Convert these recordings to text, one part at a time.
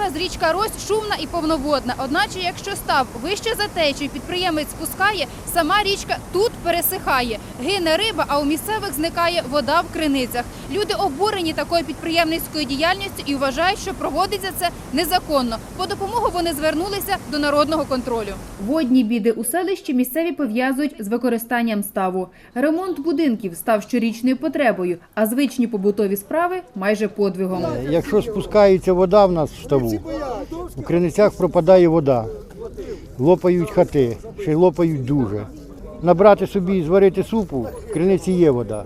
Зараз річка Рось шумна і повноводна. Одначе, якщо став вище за течію, підприємець спускає, сама річка тут пересихає. Гине риба, а у місцевих зникає вода в криницях. Люди обурені такою підприємницькою діяльністю і вважають, що проводиться це незаконно. По допомогу вони звернулися до народного контролю. Водні біди у селищі місцеві пов'язують з використанням ставу. Ремонт будинків став щорічною потребою, а звичні побутові справи майже подвигом. Якщо спускається вода в нас в ставу, у криницях пропадає вода, лопають хати, ще лопають дуже. Набрати собі, і зварити супу, в криниці є вода.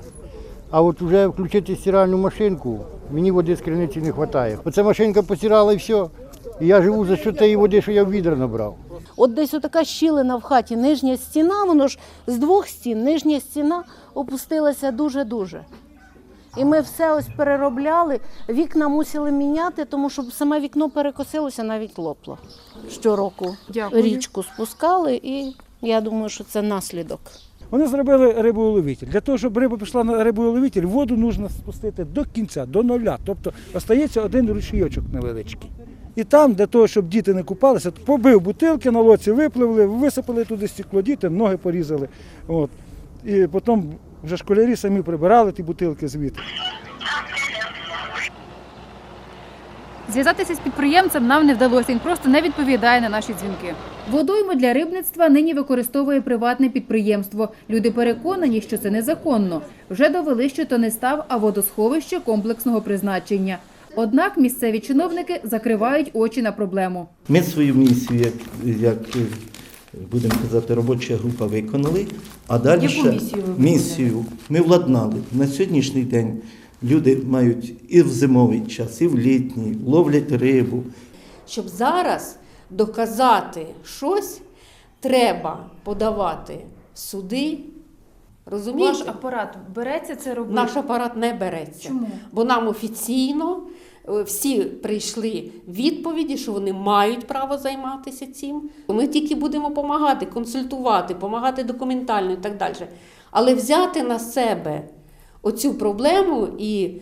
А от вже включити стиральну машинку, мені води з криниці не вистачає. Оця машинка постирала і все. І я живу за счет тієї води, що я в відра набрав. От десь отака щілина в хаті, нижня стіна, воно ж з двох стін, нижня стіна опустилася дуже-дуже. І ми все ось переробляли, вікна мусили міняти, тому що саме вікно перекосилося, навіть лопло. Щороку Дякую. річку спускали, і я думаю, що це наслідок. Вони зробили рибоуловитель. Для того, щоб риба пішла на рибоуловитель, воду потрібно спустити до кінця, до нуля. Тобто остається один ручійочок невеличкий. І там, для того, щоб діти не купалися, побив бутилки на лоці, випливли, висипали туди стекло, діти ноги порізали. От. І потім вже школярі самі прибирали ті бутилки звідти. Зв'язатися з підприємцем нам не вдалося. Він просто не відповідає на наші дзвінки. Водойму для рибництва нині використовує приватне підприємство. Люди переконані, що це незаконно. Вже довели, що то не став, а водосховище комплексного призначення. Однак місцеві чиновники закривають очі на проблему. Ми свою місію, як, як будемо казати, робоча група виконали. А далі Яку ще місію місію ми владнали. На сьогоднішній день люди мають і в зимовий час, і в літній, ловлять рибу. Щоб зараз доказати щось, треба подавати в суди. Розумієте? апарат береться це робити? Наш апарат не береться. Чому? Бо нам офіційно всі прийшли відповіді, що вони мають право займатися цим. Ми тільки будемо допомагати, консультувати, допомагати документально і так далі. Але взяти на себе оцю проблему і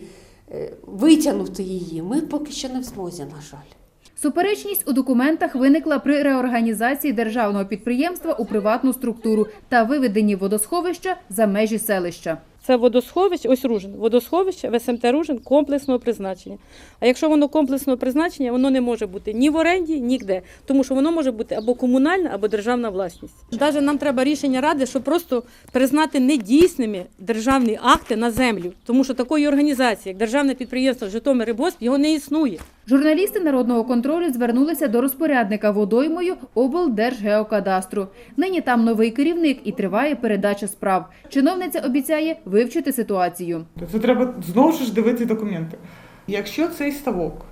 е, витягнути її, ми поки що не в змозі, на жаль. Суперечність у документах виникла при реорганізації державного підприємства у приватну структуру та виведенні водосховища за межі селища. Це водосховище, ось Ружин, водосховище в СМТ Ружин комплексного призначення. А якщо воно комплексного призначення, воно не може бути ні в оренді, ніде, тому що воно може бути або комунальна, або державна власність. Навіть нам треба рішення ради, щоб просто признати недійсними державні акти на землю, тому що такої організації, як державне підприємство Житомирибосп, його не існує. Журналісти народного контролю звернулися до розпорядника водоймою облдержгеокадастру. Нині там новий керівник і триває передача справ. Чиновниця обіцяє вивчити ситуацію. Це треба знову ж дивитися документи. Якщо цей ставок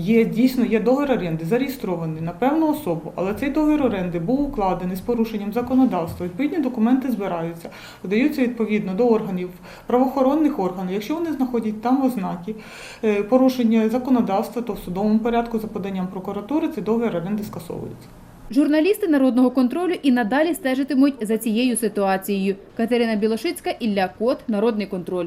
є дійсно є договір оренди, зареєстрований на певну особу, але цей договір оренди був укладений з порушенням законодавства, відповідні документи збираються, подаються відповідно до органів правоохоронних органів. Якщо вони знаходять там ознаки е, порушення законодавства, то в судовому порядку за поданням прокуратури цей договір оренди скасовується. Журналісти народного контролю і надалі стежитимуть за цією ситуацією. Катерина Білошицька, Ілля Кот, Народний контроль.